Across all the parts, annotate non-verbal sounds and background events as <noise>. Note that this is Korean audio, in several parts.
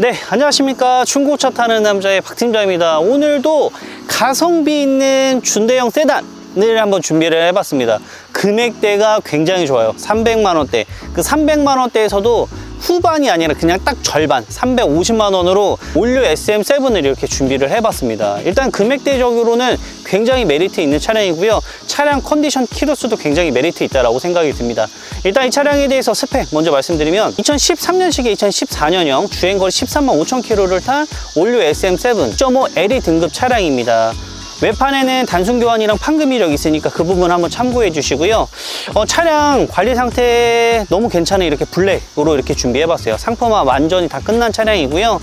네, 안녕하십니까. 중고차 타는 남자의 박팀장입니다. 오늘도 가성비 있는 준대형 세단을 한번 준비를 해봤습니다. 금액대가 굉장히 좋아요. 300만원대. 그 300만원대에서도 후반이 아니라 그냥 딱 절반 350만 원으로 올류 SM7을 이렇게 준비를 해봤습니다. 일단 금액대적으로는 굉장히 메리트 있는 차량이고요. 차량 컨디션 키로수도 굉장히 메리트 있다라고 생각이 듭니다. 일단 이 차량에 대해서 스펙 먼저 말씀드리면 2013년식에 2014년형 주행거리 13만 5천 킬로를 탄 올류 SM7 1.5 LE 등급 차량입니다. 외판에는 단순 교환이랑 판금 이력 있으니까 그 부분 한번 참고해 주시고요. 어, 차량 관리 상태 너무 괜찮은 이렇게 블랙으로 이렇게 준비해 봤어요. 상품화 완전히 다 끝난 차량이고요.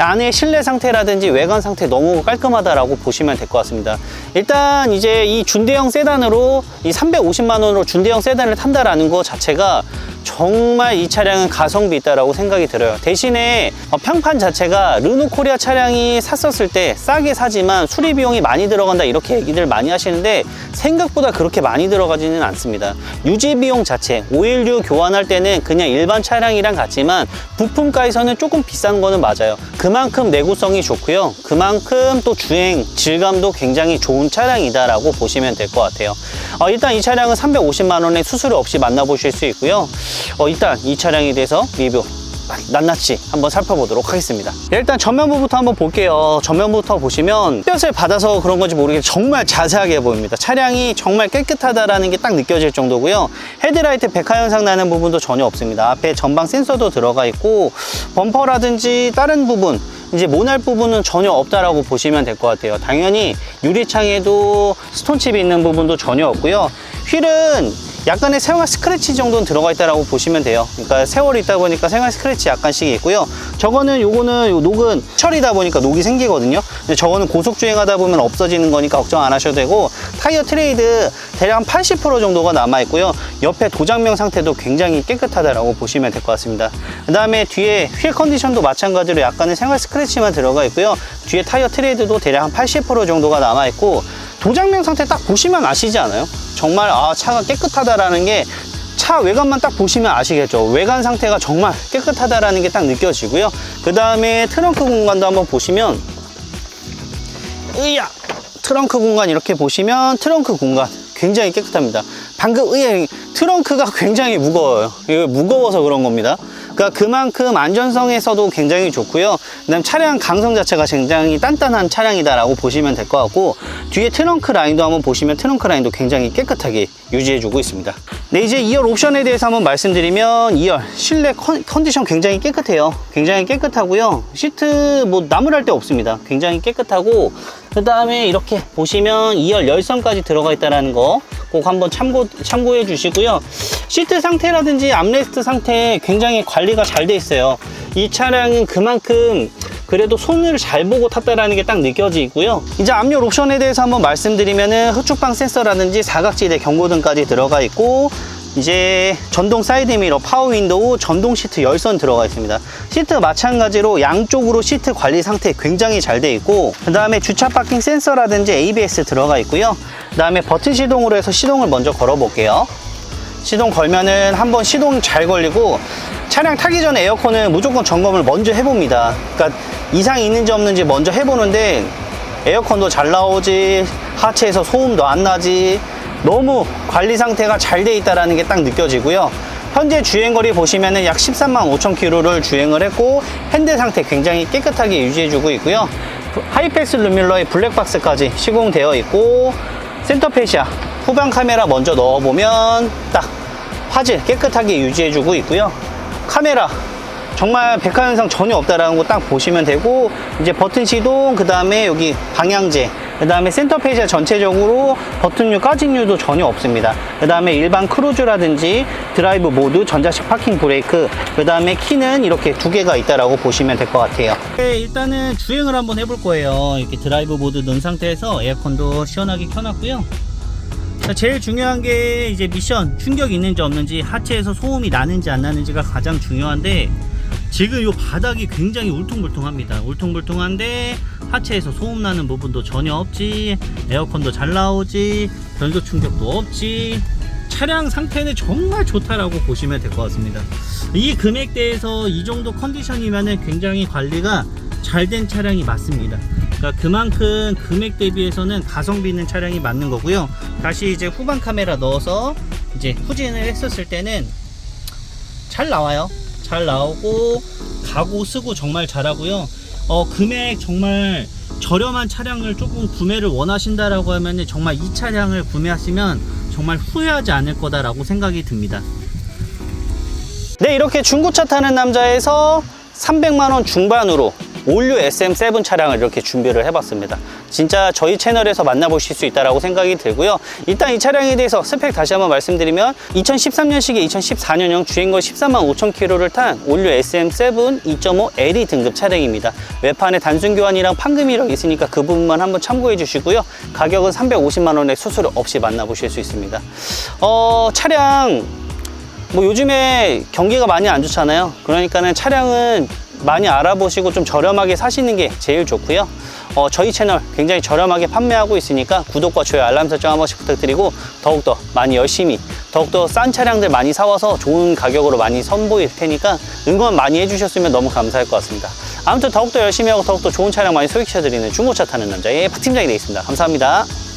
안에 실내 상태라든지 외관 상태 너무 깔끔하다라고 보시면 될 것 같습니다. 일단 이제 이 준대형 세단으로 이 350만 원으로 준대형 세단을 탄다라는 것 자체가 정말 이 차량은 가성비 있다라고 생각이 들어요. 대신에 어, 평판 자체가 르노 코리아 차량이 샀었을 때 싸게 사지만 수리 비용이 많이 들어간다 이렇게 얘기들 많이 하시는데 생각보다 그렇게 많이 들어가지는 않습니다. 유지 비용 자체 오일류 교환할 때는 그냥 일반 차량이랑 같지만 부품가에서는 조금 비싼 거는 맞아요. 그만큼 내구성이 좋고요. 그만큼 또 주행 질감도 굉장히 좋은 차량이다 라고 보시면 될 것 같아요. 어, 일단 이 차량은 350만 원에 수수료 없이 만나보실 수 있고요. 어, 일단 이 차량에 대해서 리뷰 낱낱이 한번 살펴보도록 하겠습니다. 일단 전면부부터 한번 볼게요. 전면부터 보시면 햇볕을 받아서 그런 건지 모르겠는데 정말 자세하게 보입니다. 차량이 정말 깨끗하다라는 게 딱 느껴질 정도고요. 헤드라이트 백화 현상 나는 부분도 전혀 없습니다. 앞에 전방 센서도 들어가 있고 범퍼라든지 다른 부분 이제 모날 부분은 전혀 없다라고 보시면 될 것 같아요. 당연히 유리창에도 스톤칩이 있는 부분도 전혀 없고요. 휠은 약간의 생활 스크래치 정도는 들어가 있다라고 보시면 돼요. 그러니까 세월이 있다 보니까 생활 스크래치 약간씩 있고요. 저거는 요거는 요 녹은 철이다 보니까 녹이 생기거든요. 근데 저거는 고속 주행하다 보면 없어지는 거니까 걱정 안 하셔도 되고 타이어 트레이드 대략 한80% 정도가 남아 있고요. 옆에 도장명 상태도 굉장히 깨끗하다라고 보시면 될 것 같습니다. 그다음에 뒤에 휠 컨디션도 마찬가지로 약간의 생활 스크래치만 들어가 있고요. 뒤에 타이어 트레이드도 대략 한 80% 정도가 남아 있고 도장명 상태 딱 보시면 아시지 않아요? 정말 아 차가 깨끗하다라는 게 차 외관만 딱 보시면 아시겠죠. 외관 상태가 정말 깨끗하다라는 게 딱 느껴지고요. 그 다음에 트렁크 공간도 한번 보시면 으야! 트렁크 공간 이렇게 보시면 트렁크 공간 굉장히 깨끗합니다. 방금 으야! 트렁크가 <laughs> 굉장히 무거워요. 이거 무거워서 그런 겁니다 그러니까 그만큼 안전성에서도 굉장히 좋고요. 그다음 차량 강성 자체가 굉장히 단단한 차량이다라고 보시면 될 것 같고 뒤에 트렁크 라인도 한번 보시면 트렁크 라인도 굉장히 깨끗하게 유지해주고 있습니다. 네 이제 2열 옵션에 대해서 한번 말씀드리면 2열 실내 컨, 컨디션 굉장히 깨끗해요. 굉장히 깨끗하고요. 시트 뭐 나무랄 데 없습니다. 굉장히 깨끗하고 그 다음에 이렇게 보시면 2열 열선까지 들어가 있다는 거 꼭 한번 참고, 참고해 주시고요. 시트 상태라든지 암레스트 상태 굉장히 관리가 잘 돼 있어요. 이 차량은 그만큼 그래도 손을 잘 보고 탔다라는 게 딱 느껴지고요. 이제 앞열 옵션에 대해서 한번 말씀드리면은 흑축방 센서라든지 사각지대 경고등까지 들어가 있고 이제 전동 사이드 미러, 파워 윈도우, 전동 시트 열선 들어가 있습니다. 시트 마찬가지로 양쪽으로 시트 관리 상태 굉장히 잘 돼 있고 그 다음에 주차 파킹 센서라든지 ABS 들어가 있고요. 그 다음에 버튼 시동으로 해서 시동을 먼저 걸어 볼게요. 시동 걸면은 한번 시동 잘 걸리고 차량 타기 전에 에어컨은 무조건 점검을 먼저 해봅니다. 그러니까 이상이 있는지 없는지 먼저 해보는데 에어컨도 잘 나오지 하체에서 소음도 안 나지 너무 관리 상태가 잘 돼 있다는 게 딱 느껴지고요. 현재 주행거리 보시면은 약 13만 5천 킬로를 주행을 했고 핸들 상태 굉장히 깨끗하게 유지해주고 있고요. 하이패스 루밀러의 블랙박스까지 시공되어 있고 센터페시아 후방 카메라 먼저 넣어보면 딱 화질 깨끗하게 유지해주고 있고요. 카메라 정말 백화현상 전혀 없다라는 거 딱 보시면 되고 이제 버튼 시동 그 다음에 여기 방향제 그 다음에 센터 페이지가 전체적으로 버튼류 까진류도 전혀 없습니다. 그 다음에 일반 크루즈라든지 드라이브 모드 전자식 파킹 브레이크 그 다음에 키는 이렇게 두 개가 있다라고 보시면 될 것 같아요. 네, 일단은 주행을 한번 해볼 거예요. 이렇게 드라이브 모드 넣은 상태에서 에어컨도 시원하게 켜놨고요. 자, 제일 중요한 게 이제 미션 충격이 있는지 없는지 하체에서 소음이 나는지 안 나는지가 가장 중요한데 지금 이 바닥이 굉장히 울퉁불퉁합니다 울퉁불퉁한데 하체에서 소음 나는 부분도 전혀 없지 에어컨도 잘 나오지 변속 충격도 없지 차량 상태는 정말 좋다라고 보시면 될 것 같습니다. 이 금액대에서 이 정도 컨디션이면 굉장히 관리가 잘 된 차량이 맞습니다. 그러니까 그만큼 금액 대비해서는 가성비 있는 차량이 맞는 거고요. 다시 이제 후방 카메라 넣어서 이제 후진을 했었을 때는 잘 나와요. 잘 나오고 가고 쓰고 정말 잘하고요. 어 금액 정말 저렴한 차량을 조금 구매를 원하신다라고 하면 정말 이 차량을 구매하시면 정말 후회하지 않을 거다라고 생각이 듭니다. 네, 이렇게 중고차 타는 남자에서 300만 원 중반으로 올류 SM7 차량을 이렇게 준비를 해봤습니다. 진짜 저희 채널에서 만나보실 수 있다고 생각이 들고요. 일단 이 차량에 대해서 스펙 다시 한번 말씀드리면 2013년식에 2014년형 주행거리 14만 5천 킬로를 탄 올류 SM7 2.5 LE 등급 차량입니다. 외판에 단순 교환이랑 판금 이력 있으니까 그 부분만 한번 참고해 주시고요. 가격은 350만 원의 수수료 없이 만나보실 수 있습니다. 어, 차량 뭐 요즘에 경기가 많이 안 좋잖아요. 그러니까는 차량은 많이 알아보시고 좀 저렴하게 사시는 게 제일 좋고요. 어, 저희 채널 굉장히 저렴하게 판매하고 있으니까 구독과 좋아요, 알람 설정 한 번씩 부탁드리고 더욱더 많이 열심히 더욱더 싼 차량들 많이 사와서 좋은 가격으로 많이 선보일 테니까 응원 많이 해주셨으면 너무 감사할 것 같습니다. 아무튼 더욱더 열심히 하고 더욱더 좋은 차량 많이 소개시켜드리는 중고차 타는 남자의 박 팀장이 되겠습니다. 감사합니다.